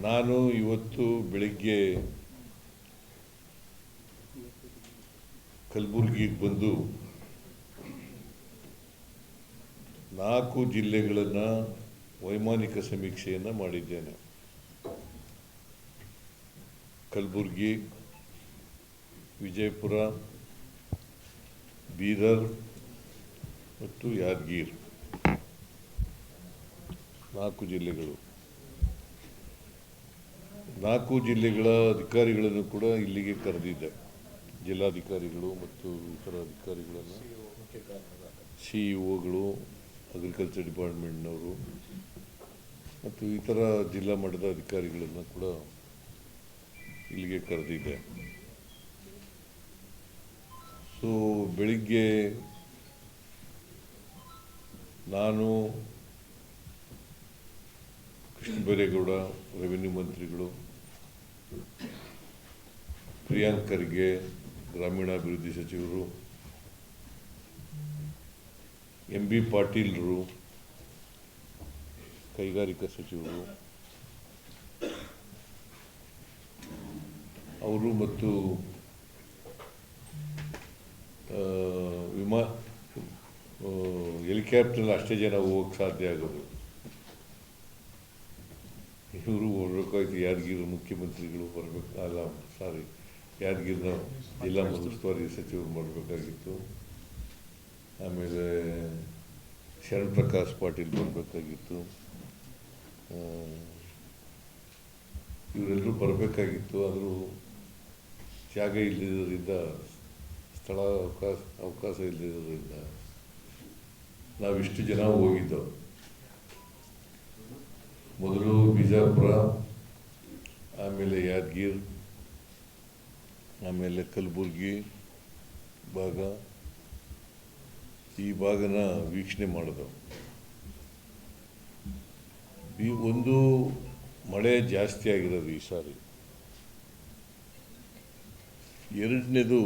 ನಾನು ಇವತ್ತು ಬೆಳಿಗ್ಗೆ ಕಲಬುರಗಿಗೆ ಬಂದು ನಾಲ್ಕು ಜಿಲ್ಲೆಗಳನ್ನು ವೈಮಾನಿಕ ಸಮೀಕ್ಷೆಯನ್ನು ಮಾಡಿದ್ದೇನೆ. ಕಲಬುರಗಿ, ವಿಜಯಪುರ, ಬೀದರ್ ಮತ್ತು ಯಾದಗೀರ್. ನಾಲ್ಕು ಜಿಲ್ಲೆಗಳು. ನಾಲ್ಕು ಜಿಲ್ಲೆಗಳ ಅಧಿಕಾರಿಗಳನ್ನು ಕೂಡ ಇಲ್ಲಿಗೆ ಕರೆದಿದ್ದೆ. ಜಿಲ್ಲಾಧಿಕಾರಿಗಳು ಮತ್ತು ಇತರ ಅಧಿಕಾರಿಗಳನ್ನು. ಸಿ ಇ ಒಗಳು, ಅಗ್ರಿಕಲ್ಚರ್ ಡಿಪಾರ್ಟ್ಮೆಂಟ್ನವರು ಮತ್ತು ಇತರ ಜಿಲ್ಲಾ ಮಟ್ಟದ ಅಧಿಕಾರಿಗಳನ್ನು ಕೂಡ ಇಲ್ಲಿಗೆ ಕರೆದಿದ್ದೆ. ಸೊ ಬೆಳಿಗ್ಗೆ ನಾನು ಕೃಷ್ಣ ಬೈರೇಗೌಡ ರೆವಿನ್ಯೂ ಮಂತ್ರಿಗಳು ಪ್ರಿಯಾಂಕ್ ಖರ್ಗೆ ಗ್ರಾಮೀಣಾಭಿವೃದ್ಧಿ ಸಚಿವರು ಎಂ ಬಿ ಪಾಟೀಲ್ರು, ಕೈಗಾರಿಕಾ ಸಚಿವರು, ಅವರು ಮತ್ತು ವಿಮಾ ಹೆಲಿಕಾಪ್ಟರ್ ಅಷ್ಟೇ ಜನ ಹೋಗಕ್ಕೆ ಸಾಧ್ಯ ಆಗೋದು. ಇವರು ಹೊರಬೇಕಾಯ್ತು ಯಾದಗಿರಿ ಮುಖ್ಯಮಂತ್ರಿಗಳು ಬರಬೇಕು, ಅಲ್ಲ ಸಾರಿ ಯಾದಗಿರಿನ ಜಿಲ್ಲಾ ಉಸ್ತುವಾರಿ ಸಚಿವರು ಬರಬೇಕಾಗಿತ್ತು. ಆಮೇಲೆ ಶರಣ್ ಪ್ರಕಾಶ್ ಪಾಟೀಲ್ ಬರಬೇಕಾಗಿತ್ತು. ಇವರೆಲ್ಲರೂ ಬರಬೇಕಾಗಿತ್ತು, ಆದರೂ ಜಾಗ ಇಲ್ಲದಿದ್ದರಿಂದ ಸ್ಥಳ ಅವಕಾಶ ಅವಕಾಶ ಇಲ್ಲದಿರೋದ್ರಿಂದ ನಾವಿಷ್ಟು ಜನ ಹೋಗಿದ್ದು. ಮೊದಲು ಬಿಜಾಪುರ, ಆಮೇಲೆ ಯಾದಗಿರ್, ಆಮೇಲೆ ಕಲಬುರ್ಗಿ ಭಾಗ. ಈ ಭಾಗನ ವೀಕ್ಷಣೆ ಮಾಡಿದವು. ಈ ಒಂದು ಮಳೆ ಜಾಸ್ತಿ ಆಗಿರೋದು ಈ ಸಾರಿ. ಎರಡನೇದು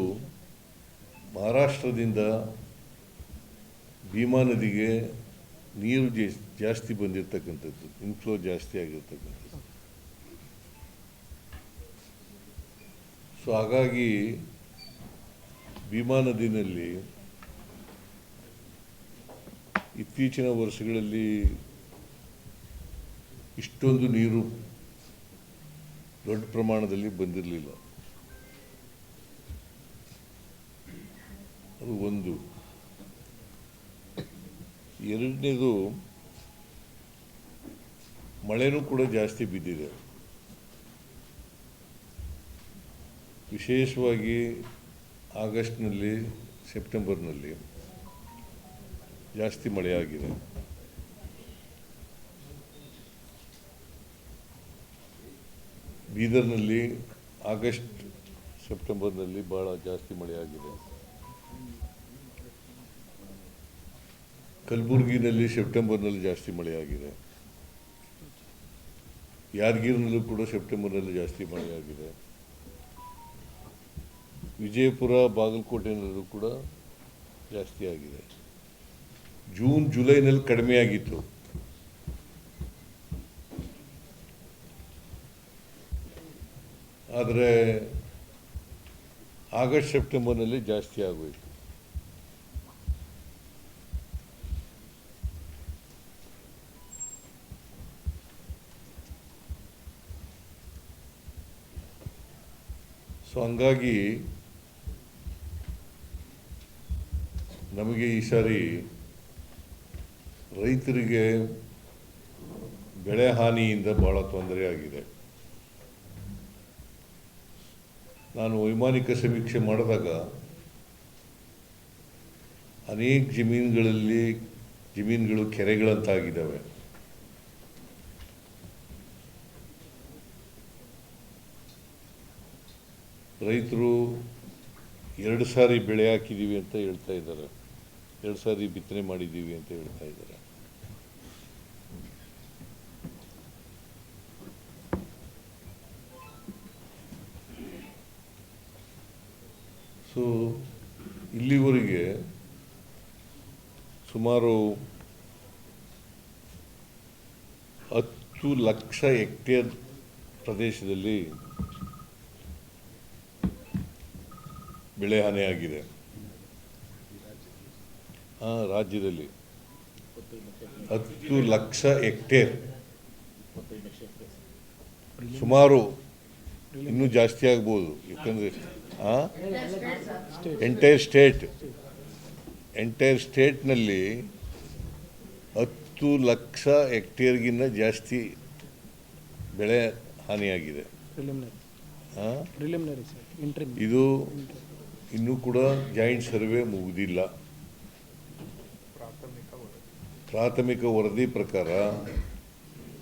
ಮಹಾರಾಷ್ಟ್ರದಿಂದ ಭೀಮಾ ನದಿಗೆ ನೀರು ಜಾಸ್ತಿ ಬಂದಿರತಕ್ಕಂಥದ್ದು ಇನ್ಫ್ಲೋ ಜಾಸ್ತಿ ಆಗಿರ್ತಕ್ಕಂಥದ್ದು. ಸೊ ಹಾಗಾಗಿ ಭೀಮಾ ನದಿನಲ್ಲಿ ಇತ್ತೀಚಿನ ವರ್ಷಗಳಲ್ಲಿ ಇಷ್ಟೊಂದು ನೀರು ದೊಡ್ಡ ಪ್ರಮಾಣದಲ್ಲಿ ಬಂದಿರಲಿಲ್ಲ. ಅದು ಒಂದು. ಎರಡನೇದು ಮಳೆನೂ ಕೂಡ ಜಾಸ್ತಿ ಬಿದ್ದಿದೆ. ವಿಶೇಷವಾಗಿ ಆಗಸ್ಟ್ನಲ್ಲಿ, ಸೆಪ್ಟೆಂಬರ್ನಲ್ಲಿ ಜಾಸ್ತಿ ಮಳೆಯಾಗಿದೆ. ಬೀದರ್ನಲ್ಲಿ ಆಗಸ್ಟ್, ಸೆಪ್ಟೆಂಬರ್ನಲ್ಲಿ ಭಾಳ ಜಾಸ್ತಿ ಮಳೆಯಾಗಿದೆ. ಕಲಬುರಗಿನಲ್ಲಿ ಸೆಪ್ಟೆಂಬರ್ನಲ್ಲಿ ಜಾಸ್ತಿ ಮಳೆಯಾಗಿದೆ. ಯಾದಗಿರಿನಲ್ಲೂ ಕೂಡ ಸೆಪ್ಟೆಂಬರ್ನಲ್ಲಿ ಜಾಸ್ತಿ ಮಳೆಯಾಗಿದೆ. ವಿಜಯಪುರ, ಬಾಗಲಕೋಟೆನಲ್ಲೂ ಕೂಡ ಜಾಸ್ತಿ ಆಗಿದೆ. ಜೂನ್, ಜುಲೈನಲ್ಲಿ ಕಡಿಮೆ ಆಗಿತ್ತು. ಆದರೆ ಆಗಸ್ಟ್, ಸೆಪ್ಟೆಂಬರ್ನಲ್ಲಿ ಜಾಸ್ತಿ ಆಗೋಯ್ತು. ಸೊ ಹಂಗಾಗಿ ನಮಗೆ ಈ ಸಾರಿ ರೈತರಿಗೆ ಬೆಳೆ ಹಾನಿಯಿಂದ ಭಾಳ ತೊಂದರೆ ಆಗಿದೆ. ನಾನು ವೈಮಾನಿಕ ಸಮೀಕ್ಷೆ ಮಾಡಿದಾಗ ಅನೇಕ ಜಮೀನುಗಳಲ್ಲಿ ಜಮೀನುಗಳು ಕೆರೆಗಳಂತಾಗಿದ್ದಾವೆ. ರೈತರು ಎರಡು ಸಾರಿ ಬೆಳೆ ಹಾಕಿದ್ದೀವಿ ಅಂತ ಹೇಳ್ತಾ ಇದ್ದಾರೆ. ಎರಡು ಸಾರಿ ಬಿತ್ತನೆ ಮಾಡಿದ್ದೀವಿ ಅಂತ ಹೇಳ್ತಾ ಇದ್ದಾರೆ. ಸೊ ಇಲ್ಲಿವರೆಗೆ ಸುಮಾರು ಹತ್ತು ಲಕ್ಷ ಹೆಕ್ಟೇರ್ ಪ್ರದೇಶದಲ್ಲಿ ಬೆಳೆ ಹಾನಿಯಾಗಿದೆ ಹಾಂ ರಾಜ್ಯದಲ್ಲಿ ಹತ್ತು ಲಕ್ಷ ಹೆಕ್ಟೇರ್ ಸುಮಾರು ಇನ್ನೂ ಜಾಸ್ತಿ ಆಗ್ಬೋದು. ಯಾಕಂದರೆ ಹಾಂ ಎಂಟೈರ್ ಸ್ಟೇಟ್ ಎಂಟೈರ್ ಸ್ಟೇಟ್ನಲ್ಲಿ ಹತ್ತು ಲಕ್ಷ ಹೆಕ್ಟೇರ್ಗಿಂತ ಜಾಸ್ತಿ ಬೆಳೆ ಹಾನಿಯಾಗಿದೆ. ಇದು ಇನ್ನೂ ಕೂಡ ಜಾಯಿಂಟ್ ಸರ್ವೆ ಮುಗಿದಿಲ್ಲ. ಪ್ರಾಥಮಿಕ ವರದಿ. ಪ್ರಕಾರ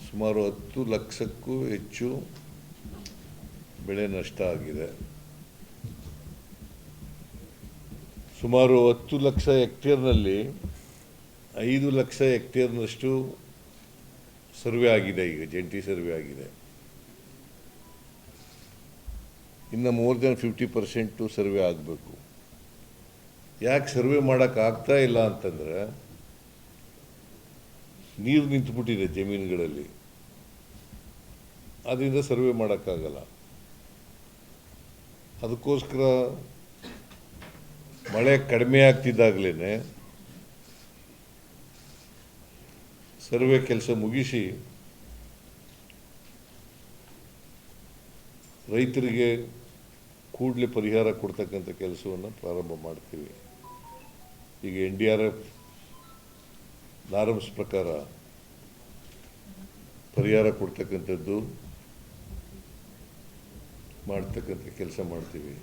ಸುಮಾರು ಹತ್ತು ಲಕ್ಷಕ್ಕೂ ಹೆಚ್ಚು ಬೆಳೆ ನಷ್ಟ ಆಗಿದೆ. ಸುಮಾರು ಹತ್ತು ಲಕ್ಷ ಹೆಕ್ಟೇರ್ನಲ್ಲಿ ಐದು ಲಕ್ಷ ಹೆಕ್ಟೇರ್ನಷ್ಟು ಸರ್ವೆ ಆಗಿದೆ ಈಗ ಜಂಟಿ ಸರ್ವೆ ಆಗಿದೆ. ಇನ್ನು more than fifty percent survey ಆಗಬೇಕು. ಯಾಕೆ ಸರ್ವೆ ಮಾಡೋಕ್ಕಾಗ್ತಾ ಇಲ್ಲ ಅಂತಂದರೆ, ನೀರು ನಿಂತುಬಿಟ್ಟಿದೆ ಜಮೀನುಗಳಲ್ಲಿ. ಅದರಿಂದ ಸರ್ವೆ ಮಾಡೋಕ್ಕಾಗಲ್ಲ ಅದಕ್ಕೋಸ್ಕರ ಮಳೆ ಕಡಿಮೆ ಆಗ್ತಿದ್ದಾಗಲೇ ಸರ್ವೆ ಕೆಲಸ ಮುಗಿಸಿ ರೈತರಿಗೆ ಕೂಡಲೇ ಪರಿಹಾರ ಕೊಡ್ತಕ್ಕಂಥ ಕೆಲಸವನ್ನು ಪ್ರಾರಂಭ ಮಾಡ್ತೀವಿ. ಈಗ N D R F norms ಪ್ರಕಾರ ಪರಿಹಾರ ಕೊಡ್ತಕ್ಕಂಥದ್ದು ಮಾಡ್ತಕ್ಕಂಥ ಕೆಲಸ ಮಾಡ್ತೀವಿ.